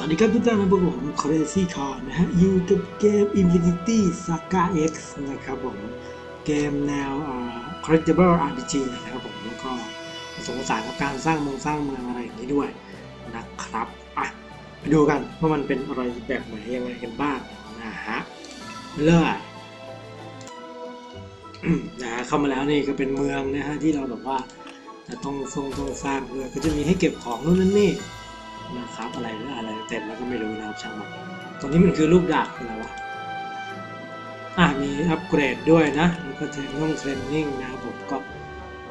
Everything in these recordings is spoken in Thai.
สวัสดีครับทุกท่านนะผม Crazy Car นะฮะ อยู่กับเกม Infinity Saga X นะครับผม เกมแนวอ่า Collectible RPG นะครับผม แล้วก็ผสมผสานกับการสร้างเมืองสร้างเมืองอะไรอย่างนี้ด้วยนะครับอะไปดูกันว่ามันเป็นอะไรแบบไหนยังไงกันบ้างนะฮะเริ่มนะฮะเข้ามาแล้วนี่ก็เป็นเมืองนะฮะที่เราแบบว่าจะต้องทรงต้องสร้างเมืองก็จะมีให้เก็บของนู่นนั่นนี่ นะครับอะไรหรืออะไรเต็มแล้วก็ไม่รู้นะครับช่างมันตรงนี้มันคือลูกดาบคือะไรวะอะมีอัปเกรดด้วยนะแล้วก็เทรนนิ่งเทรนนิ่งนะครับผมก็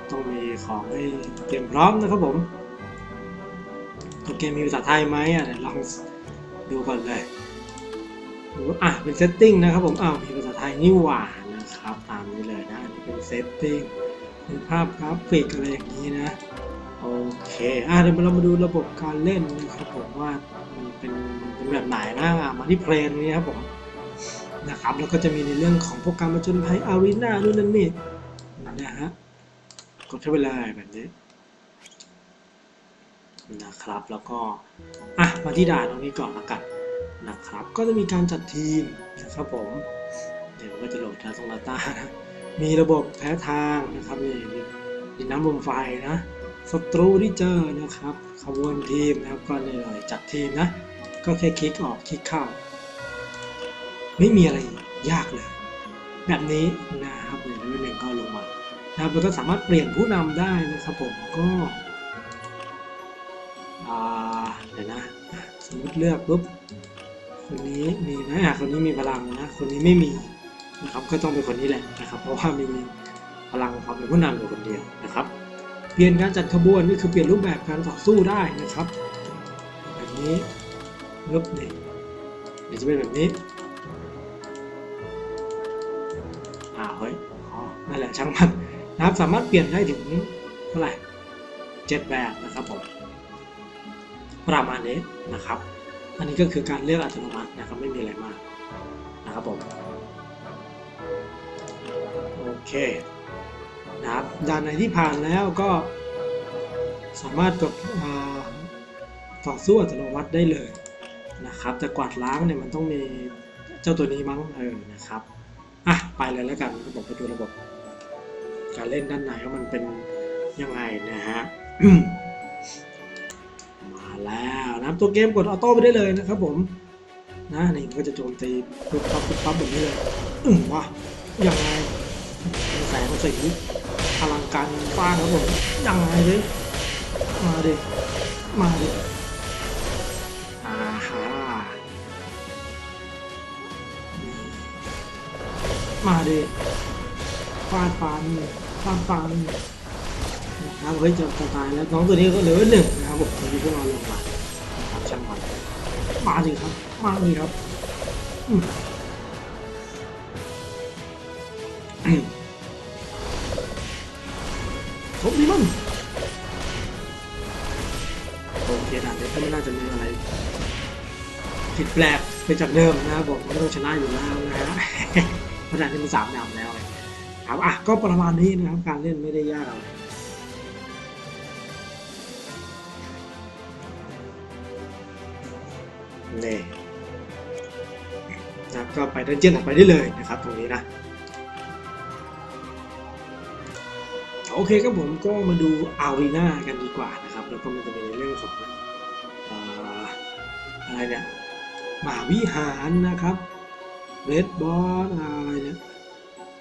ต้องมีของให้เตรียมพร้อมนะครับผมตัวเกมมีภาษาไทยไหมอะเดี๋ยวลองดูก่อนเลยดูอะเป็นเซตติ้งนะครับผมอ้าวมีภาษาไทยนี่หว่านะครับตามนี้เลยนะนี่เป็นเซตติ้งมีภาพกราฟิกอะไรอย่างนี้นะ เคอะเดี๋ยวเรามาดูระบบการเล่นนะครับผมว่ามันเป็นเป็นแบบไหนนะมาที่เพลนนี้ครับผมนะครับแล้วก็จะมีในเรื่องของพวกการมาจนภัยอารีนาด้วยนั่นนี่นะฮะกดเข้าไปเลยแบบนี้นะครับแล้วก็อะมาที่ด่านตรงนี้ก่อนละกันนะครับ ก็จะมีการจัดทีมนะครับผมเดี๋ยวก็จะโหลดจากตรงดาต้านะมีระบบแพ้ทางนะครับนี่ดินน้ำลมไฟนะ ศัตรูที่เจอนะครับขบวนทีมนะครับก็นี่เลยจัดทีมนะ ก็แค่คลิกออกคลิกเข้า ไม่มีอะไรยากเลย แบบนี้นะครับเลยแล้วหนึ่งก็ลงมานะครับแล้วก็สามารถเปลี่ยนผู้นำได้นะครับผมก็อ่าเดี๋ยวนะสมมติเลือกปุ๊บคนนี้มีไหมอะคนนี้มีพลังนะคนนี้ไม่มีนะครับก็ต้องเป็นคนนี้แหละนะครับ เพราะว่ามีพลังความเป็นผู้นำอยู่คนเดียวนะครับ เปลี่ยนการจัดขบวนนี่คือเปลี่ยนรูปแบบการต่อสู้ได้นะครับ แบบนี้ลบหนึ่งเดี๋ยวจะเป็นแบบนี้อ่าเฮ้ยอ๋อนั่นแหละช่างมันนะครับสามารถเปลี่ยนได้ถึงเท่าไหร่เจ็ดแบบนะครับผมประมาณนี้นะครับ อันนี้ก็คือการเลือกอัตโนมัตินะครับไม่มีอะไรมากนะครับผมโอเคนะครับด่านไหนที่ผ่านแล้วก็ สามารถกดต่อสู้อัตโนมัติได้เลยนะครับ แต่กวาดล้างเนี่ยมันต้องมีเจ้าตัวนี้มั้งเออนะครับอะไปเลยแล้วกันระบบไปดูระบบ การเล่นด้านในว่ามันเป็นยังไงนะฮะมาแล้วนะตัวเกมกดออโต้ไปได้เลยนะครับผมนะนี่ก็จะโจมตีปุ๊บปั๊บปุ๊บปั๊บแบบนี้เลยอืมวะยังไงแสงสีพลังการฟ้างครับผมยังไงดิ มาดิ มาดิอ่าฮะมาดิฟาดฟันฟาดฟันนะครับเฮ้ยจะจะตายแล้วน้องตัวนี้ก็เหลือหนึ่งนะครับผมตัวนี้ก็นอนลงมาครับช่างมันมาดิครับ มาดิครับอืมทุบ ผิดแปลกไปจากเดิมนะครับผมไม่ต้องชนะอยู่แล้วนะฮะเพราด่านนี้มีสามดาวแล้วครับอะก็ประมาณนี้นะครับการเล่นไม่ได้ยากอะไรนี่นะก็ไปดันเจี้ยนไปได้เลยนะครับตรงนี้นะโอเคครับผมก็มาดูอารีนากันดีกว่านะครับ แล้วก็มันจะมีในเรื่องของอะไรเนี่ย มหาวิหารนะครับเรดบอสอะไรเนี่ย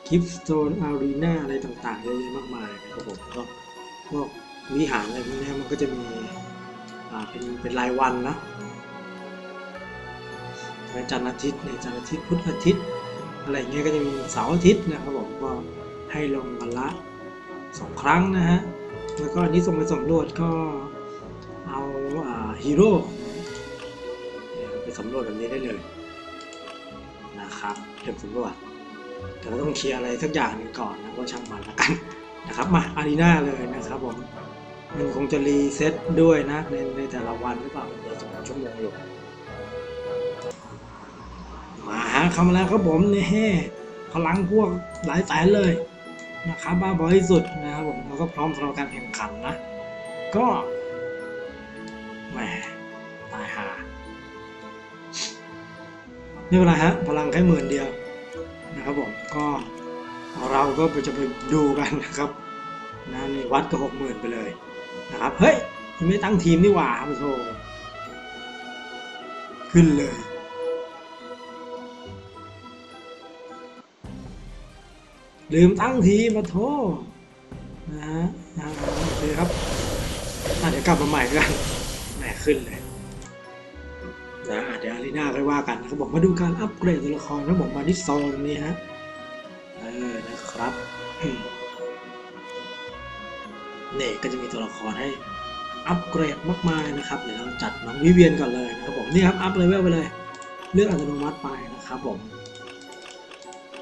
กิฟสโตนอารีนาอะไรต่างๆเยอะแยะมากมายนะครับผมก็พวกวิหารอะไรพวกนี้มันก็จะมีเป็นเป็นรายวันนะในจันทร์อาทิตย์ในจันทร์อาทิตย์พุธอาทิตย์ อะไรเงี้ยก็จะมีเสาร์อาทิตย์นะครับผมก็ให้ลงกันละสองครั้งนะฮะแล้วก็อันนี้ส่งไปสำรวจก็เอาฮีโร่ ไปสำรวจแบบนี้ได้เลยนะครับเดี๋ยวสำรวจแต่เราต้องเคลียร์อะไรสักอย่างหนึงก่อนนะก็ช่างมันละกันนะครับมาอารีนาเลยนะครับผมมันคงจะรีเซ็ตด้วยนะในในแต่ละวันหรือเปล่าเดี๋ยวสองชั่วโมงอยู่มาฮะเข้ามาแล้วครับผมนี่พลังพวกหลายแสนเลยนะครับบ้าบอที่สุดนะครับผมแล้วก็พร้อมสำหรับการแข่งขันนะ ก็ ไม่เป็นไรฮะพลังแค่หมื่นเดียวนะครับผมก็เราก็จะไปดูกันนะครับนะนี่วัดก็หกหมื่นไปเลยนะครับเฮ้ยยังไม่ตั้งทีมนี่หว่าโธ่ขึ้นเลยลืมตั้งทีมมาโทษนะฮะโอเคครับเดี๋ยวกลับมาใหม่กันแหมขึ้นเลย นะอะเดี๋ยวอาค่อยว่ากันนะครับอกมาดูการอัปเกรดตัวละครนะผมมาที่โซนนี้ฮะเออนะครับเนี่ยก็จะมีตัวละครให้อัปเกรดมากมายนะครับเดี๋ยวเราจัดน้องวิเวียนก่อนเลยนะครับผมนี่ครับอัพเลเวลไปเลย เลือกอัตโนมัติไปนะครับผม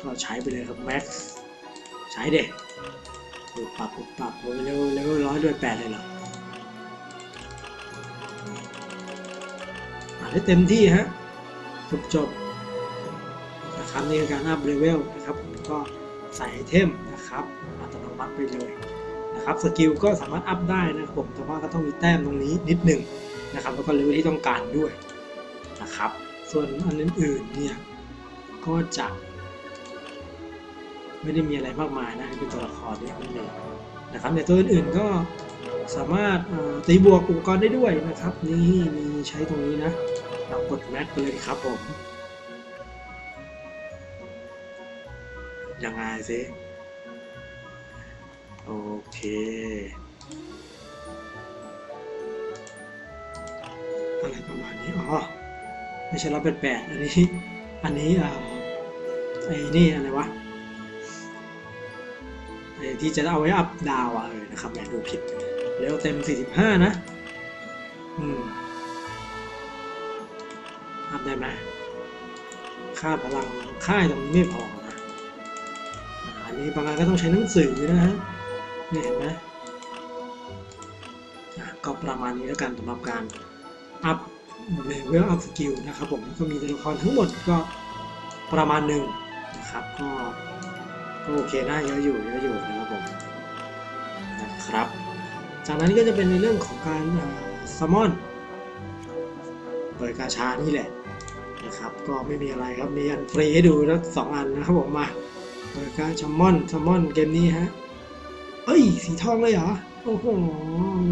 ก็ใช้ไปเลยครับแม็กซ์ใช้เด็กปรับปรับปรับโอ้ยเร็วเร็วร้อยด้วยแปดเลยเหรอ อ่านได้เต็มที่ฮะจบจบนะครับนี่คือการอัพเลเวลนะครับผมก็ใส่ไอเทมนะครับอัตโนมัติไปเลยนะครับสกิลก็สามารถอัพได้นะครับผมแต่ว่าก็ต้องมีแต้มตรงนี้นิดหนึ่งนะครับแล้วก็เลเวลที่ต้องการด้วยนะครับ ส่วนอันอื่นๆเนี่ยก็จะไม่ได้มีอะไรมากมายนะเป็นตัวละครที่ไม่มีนะครับในตัวอื่นๆก็สามารถตีบวกอุปกรณ์ได้ด้วยนะครับ นี่มีใช้ตรงนี้นะ เรากดแม็กไปเลยครับผม ยังไงสิโอเค อะไรประมาณนี้ อ๋อ ไม่ใช่ร้อยแปดแปดอันนี้ อันนี้อ่าไอ้นี่อะไรวะไอ้ที่จะเอาไว้อัพดาวอะเออนะครับแหมดูผิด เร็วเต็ม 45 นะ อืม อัพได้ไหมค่าพลังค่ายตรงนี้ไม่พอนะอันนี้บางอันก็ต้องใช้หนังสือนะฮะนี่เห็นไหมก็ประมาณนี้แล้วกันสำหรับการอัพเลเวลอัพสกิลนะครับผมก็มีตัวละครทั้งหมดก็ประมาณหนึ่งนะครับก็ก็โอเคนะเยอะอยู่เยอะอยู่นะครับผมนะครับจากนั้นก็จะเป็นในเรื่องของการซัมมอนเปิดกาชานี่แหละ นะครับ ก็ไม่มีอะไรครับ มีอันฟรีให้ดูแล้วสองอันนะครับผมมาเปิดกาชัมมอนซัมมอนเกมนี้ฮะ เอ้ย สีทองเลยเหรอ โอ้โห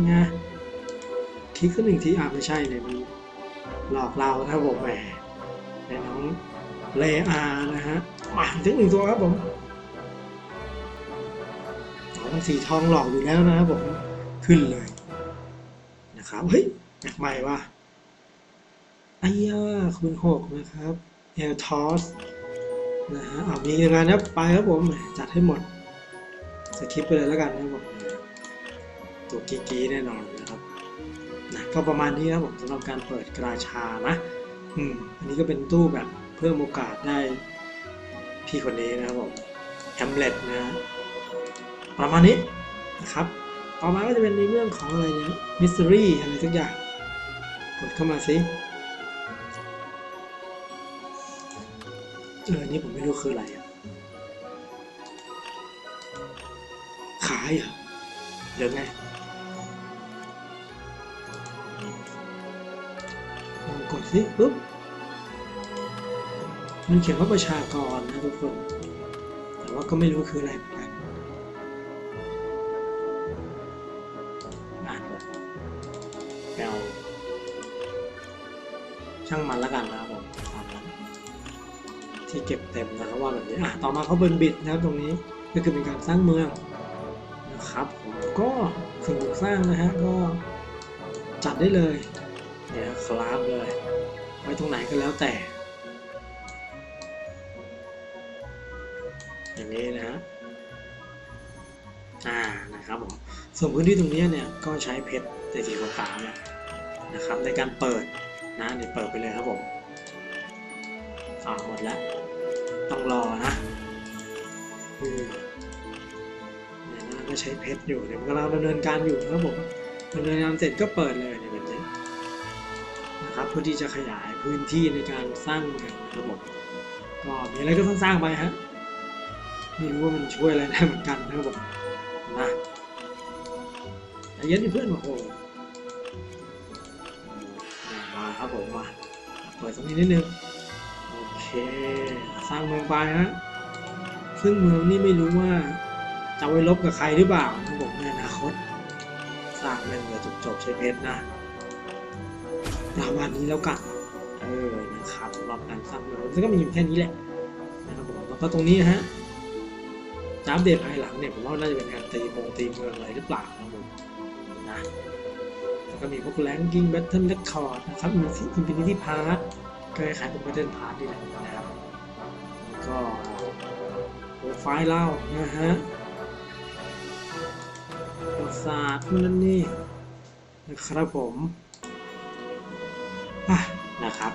ไงคลิกสักหนึ่งทีอะไม่ใช่เลยมันหลอกเรานะครับผมแหมแต่น้องเลอานะฮะมาถึงหนึ่งตัวครับผมอ๋อมันสีทองหลอกอยู่แล้วนะครับผมขึ้นเลยนะครับ เฮ้ยแปลกใหม่ว่ะ ไอ้ย่าคูณหกนะครับเอลทอสนะฮะเอามีงานนะไปครับผม จัดให้หมด สคริปไปเลยแล้วกันนะครับผมตัวกีกีแน่นอนนะครับนะก็ประมาณนี้นะครับผมสำหรับการเปิดกราชานะอืมอันนี้ก็เป็นตู้แบบเพิ่มโอกาสได้พี่คนนี้นะครับผมแฮมเล็ตนะฮะประมาณนี้นะครับ ต่อมาก็จะเป็นในเรื่องของอะไรเนี่ยมิส t รีอะไรทุกอย่างกดเข้ามาสิ เออนี่ผมไม่รู้คืออะไรอะขายเหรอเดี๋ยวไงลองกดสิปุ๊บ มันเขียนว่าประชากรนะทุกคน แต่ว่าก็ไม่รู้คืออะไรเหมือนกันอ่านแปลช่างมันแล้วกันนะ ที่เก็บเต็มนะครับว่าแบบนี้อะต่อมาเขาเบิร์นบิดนะครับตรงนี้ก็คือเป็นการสร้างเมืองนะครับผมก็สิ่งปลูกสร้างนะฮะก็จัดได้เลยเนี่ยคลาบเลย ไว้ตรงไหนก็แล้วแต่ อย่างนี้นะฮะอ่านะครับผมส่วนพื้นที่ตรงนี้เนี่ยก็ใช้เพชรในสีขาวๆเนี่ยนะครับในการเปิดนะเดี๋ยวเปิดไปเลยครับผมอ่าหมดแล้ว ต้องรอนะอืมเนี่ยนะก็ใช้เพชรอยู่เดี๋ยวกำลังดำเนินการอยู่นะครับผมดำเนินการเสร็จก็เปิดเลยเนี่ยแบบนี้นะครับเพื่อที่จะขยายพื้นที่ในการสร้างเมืองนะครับผมก็มีอะไรก็ต้องสร้างไปฮะไม่รู้ว่ามันช่วยอะไรได้เหมือนกันนะครับผมนะเย็นดิเพื่อนโอ้โหมาครับผมมาเปิดตรงนี้นิดนึง สร้างเมืองไปฮะซึ่งเมืองนี่ไม่รู้ว่า จะไว้ลบกับใครหรือเปล่านะผมในอนาคต สร้างเมืองเดี๋ยวจบๆใช้เพชรนะประมาณนี้แล้วกันเออนะครับสำหรับการสร้างเมืองซึ่งก็มีอยู่แค่นี้แหละนะครับผมแล้วก็ตรงนี้นะฮะจะอัปเดตภายหลังเนี่ยผมว่าน่าจะเป็นการตีมงตีเมืองอะไรหรือเปล่านะครับผมนะแล้วก็มีพวกแรงกิ้งแบทเทิลเรคคอร์ดนะครับมีอินฟินิตี้พาร์ท คล้ายๆเป็นแบทเทิลพาร์ทนี่แหละนะครับแล้วก็โปรไฟล์เล่านะฮะประวัติศาสตร์นู่นนั่นนี่นะครับผมอะนะครับ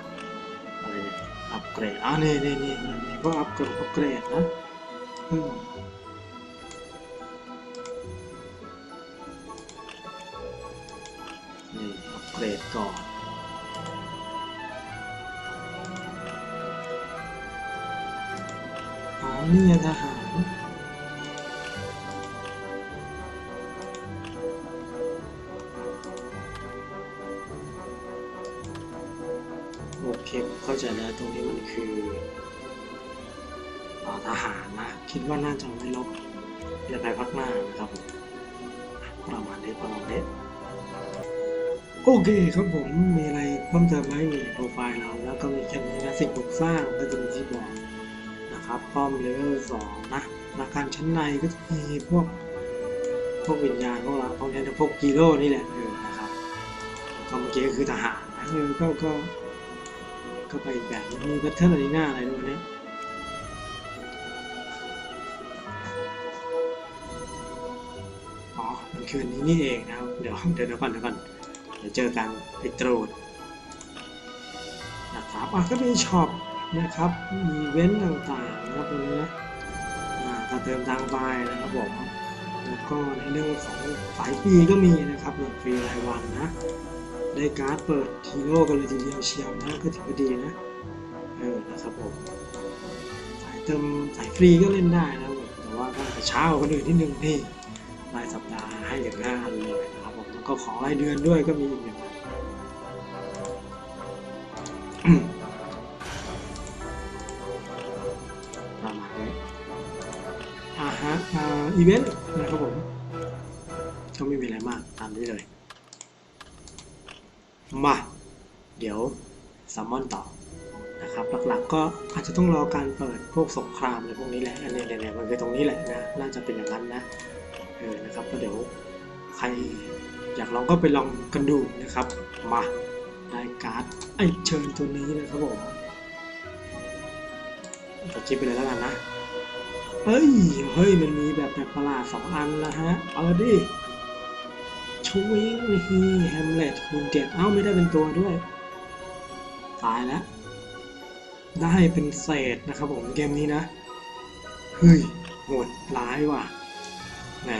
อะไรเนี่ยอัปเกรดอ่านี่นี่นี่นมีพวกอัปเกรดอัปเกรดนะนี่อัปเกรดก่อน อ๋อนี่ทหารโอเคผมเข้าใจแล้วตรงนี้มันคือทหารนะ คิดว่าน่าจะไม่ลบในภายภาคหน้านะครับผมประมาณนี้ประมาณนี้โอเคครับผมมีอะไรเพิ่มเติมไหมมีโปรไฟล์เราแล้วก็มีแค่นี้นะสิ่งปลูกสร้างก็จะมีที่บอก นะครับป้อมเลเวลสองนะอาการชั้นในก็จะมีพวกพวกวิญญาณพวกเรพวกนี้พวกกีโร่นี่แหละเออนะครับก็เมื่อกี้ก็คือทหารนะเออก็ก็ก็ไปอีกแบบมีแพทเทิร์นอะไรหน้าอะไรด้วยเนี่ยอ๋อมันคืออันนี้นี่เองนะครับเดี๋ยวเดี๋ยวเดี๋ยวก่อนเดี๋ยวก่อนเดี๋ยวเจอกันไปตรูดนะครับอะก็มีช็อป นะครับ มีเว้นต่างๆนะครับตรงนี้นะอ่าก็เติมตังค์ไปนะครับผมแล้วก็ในเรื่องของสายฟรีก็มีนะครับอย่างฟรีรายวันนะ ได้การ์ดเปิดฮีโร่กันเลยทีเดียวเชียวนะก็ถือว่าดีนะเออนะครับผมสายเติมสายฟรีก็เล่นได้นะครับแต่ว่าก็อาจะเช้ากว่าคนอื่นนิดนึงนี่รายสัปดาห์ให้อย่างหน้าอันเลยนะครับผมแล้วก็ของรายเดือนด้วยก็มีอีกหนึ่ง อ่าอีเวนต์นะครับผมก็ไม่มีอะไรมากตามนี้เลย มา เดี๋ยวซัมมอนต่อนะครับ หลักๆก็อาจจะต้องรอการเปิดพวกสงครามอะไรพวกนี้แหละอันนี้เนี่ยมันคือตรงนี้แหละนะน่าจะเป็นอย่างนั้นนะเออนะครับก็เดี๋ยวใครอยากลองก็ไปลองกันดูนะครับ มาได้การ์ดไอเชิญตัวนี้นะครับผมกดชิปไปเลยแล้วกันนะ เฮ้ย เฮ้ย มันมีแบบแบบประหลาดสองอันนะฮะ เอาดิชวิงฮีแฮมเล็ตคูณเจ็ดเอ้าไม่ได้เป็นตัวด้วย ตายแล้ว ได้เป็นเศษนะครับผมเกมนี้นะ เฮ้ยโหดร้ายว่ะ แหม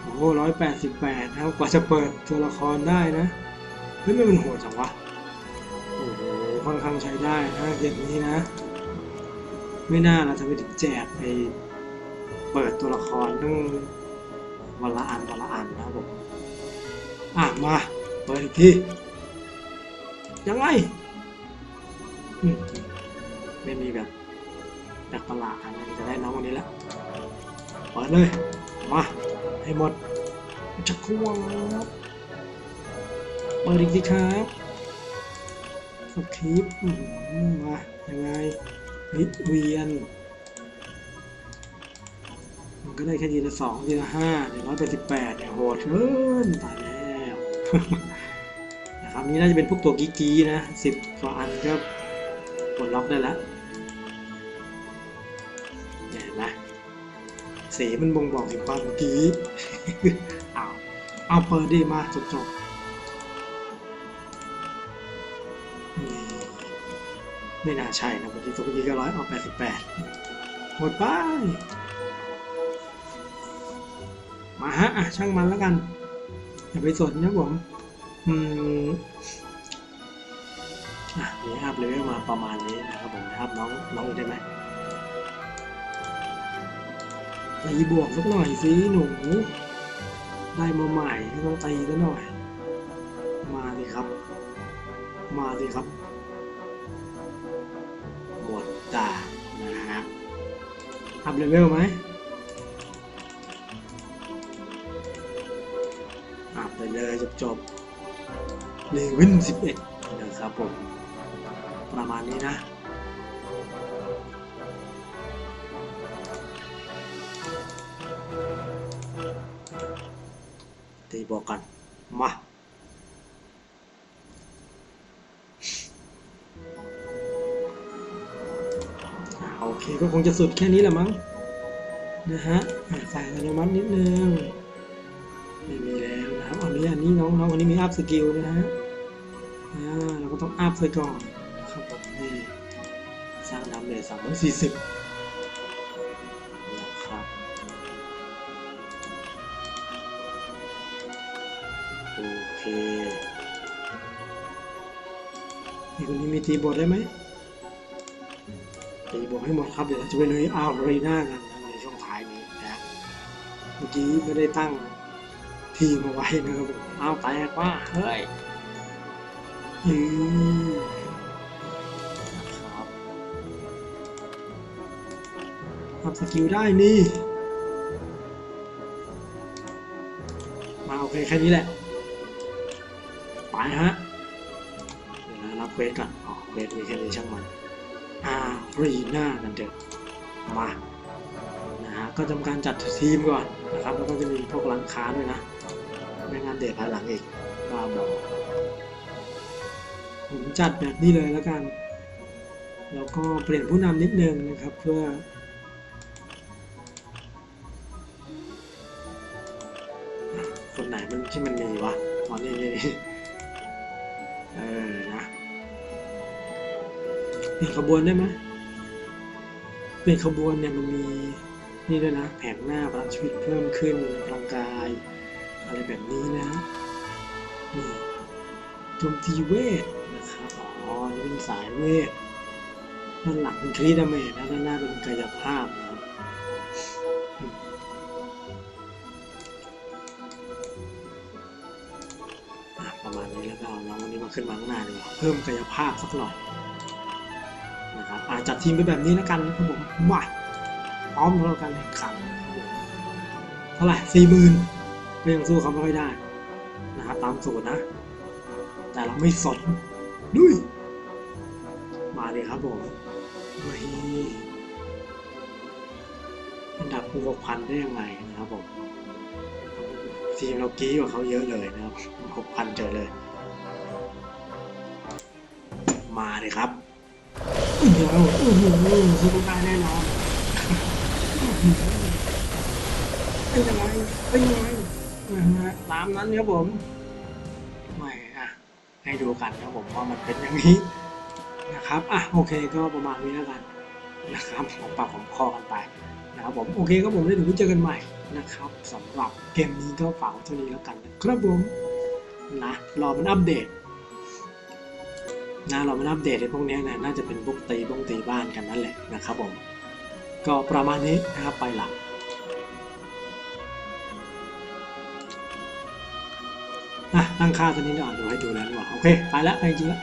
โอ้โหร้อยแปดสิบแปดนะครับกว่าจะเปิดตัวละครได้นะ เฮ้ยไม่เป็นโหดจังวะ โอ้โหค่อนข้างใช้ได้นะเกมนี้นะ ไม่น่าเราจะไปถึงแจกไปเปิดตัวละครต้องวันละอันวันละอันนะครับผมอะมาเปิดอีกทียังไงไม่มีแบบแปลกประหลาดอะไรจะได้น้องวันนี้แล้วเปิดเลยมาให้หมดจะควงเปิดอีกทีครับสคริปต์มายังไง วิเวียน มันก็ได้แค่ทีละสองทีละห้าเดี๋ยวร้อยแปดสิบแปดเนี่ยโหดเกินตายแล้วนะครับนี่น่าจะเป็นพวกตัวกี้กี้นะสิบกว่าอันก็ปลดล็อกได้แล้วเนี่ยเห็นะสีมันบ่งบอกถึงความกี้เอาเอาเปิดดีมาจบจบๆ ไม่น่าใช่นะเมื่อกี้ตัวเมื่อกี้ก็ร้อยเอาแปดสิบแปดหมดไปมาฮะอะช่างมันแล้วกันอย่าไปสนนะผมอืมอะมีอัพเลเวลมาประมาณนี้นะครับผมอัพน้องน้องได้ไหมตีบวกสักหน่อยสิหนู ได้มาใหม่ก็ต้องตีซะหน่อย มาสิครับ มาสิครับ อัพเลเวลไหมอัพไปเลยจบจบเลเวล11นะครับผม ประมาณนี้นะตีบอกกันมา ก็คงจะสุดแค่นี้แหละมั้งนะฮะใส่อนุมัตินิดนึงไม่มีแล้วนะครับอันนี้อันนี้น้องน้องอันนี้มีอัพสกิลนะฮะอ่าเราก็ต้องอัพไปก่อนนะครับผมนี่สร้างดาเมจสามร้อยสี่สิบนะครับโอเคนี่คนนี้มีตีบทได้ไหม ตีบทให้หมดครับเดี๋ยวเราจะไปลุยอาร์รีนากันนะในช่วงท้ายนี้นะเมื่อกี้ไม่ได้ตั้งทีมเอาไว้นะครับผมอ้าวแตกว่าเฮ้ยอืมนะครับอัพสกิลได้นี่มาโอเคแค่นี้แหละไปฮะเดี๋ยวนะรับเควสก่อนอ๋อเควสมีแค่นี้ช่างมัน อารีนากันเถอะมานะฮะก็ทำการจัดทีมก่อนนะครับแล้วก็จะมีพวกร้านค้าด้วยนะไม่งั้นเดทภายหลังอีกบ้าบอผมจัดแบบนี้เลยแล้วกัน แล้วก็เปลี่ยนผู้นำนิดนึงนะครับ เพื่อ เปลี่ยนขบวนได้ไหมเปลี่ยนขบวนเนี่ยมันมีนี่ด้วยนะแผงหน้าพลังชีวิตเพิ่มขึ้นพลังกาย อะไรแบบนี้นะนี่โจมตีเวทนะครับอ๋อนี่เป็นสายเวทด้านหลังเป็นครีดาเมจนะด้านหน้าเป็นกายภาพนะครับประมาณนี้แล้วก็เอาน้องวันนี้มาขึ้นมาข้างหน้าดีกว่าเพิ่มกายภาพสักหน่อย จัดทีมไปแบบนี้แล้วกันนะครับผมมาพร้อมสำหรับการแข่งขันเท่าไหร่สี่หมื่นก็ยังสู้เขาไม่ค่อยได้นะครับตามสูตรนะ แต่เราไม่สนดุยมาเลยครับผมไม่อันดับหกพันได้ยังไงนะครับผมทีมเรากี้กว่าเขาเยอะเลยนะครับหกพันเจอเลย มาเลยครับ เดี๋ยวอื้อหือสู้ได้แน่นอนเป็นยังไงเป็นยังไงนะฮะตามนั้นครับผมไม่อะให้ดูกันครับผมว่ามันเป็นอย่างนี้นะครับอะโอเคก็ประมาณนี้แล้วกันนะครับของปากของคอกันไปนะครับผมโอเคครับผมได้ถึงเจอกันใหม่นะครับสำหรับเกมนี้ก็ฝากเท่านี้แล้วกันนะครับผมนะรอมันอัปเดต นะรามาอัปเดตในพวกนี้นะน่าจะเป็นพวกตีบ้งตีบ้านกันนั่นแหละนะครับผมก็ประมาณนี้นะครับไปหลังอะตั้งค่าตัวนี้เดี๋ยวดูให้ดูแล้วดีกว่าโอเค ไปแล้วไปจริงๆแล้ว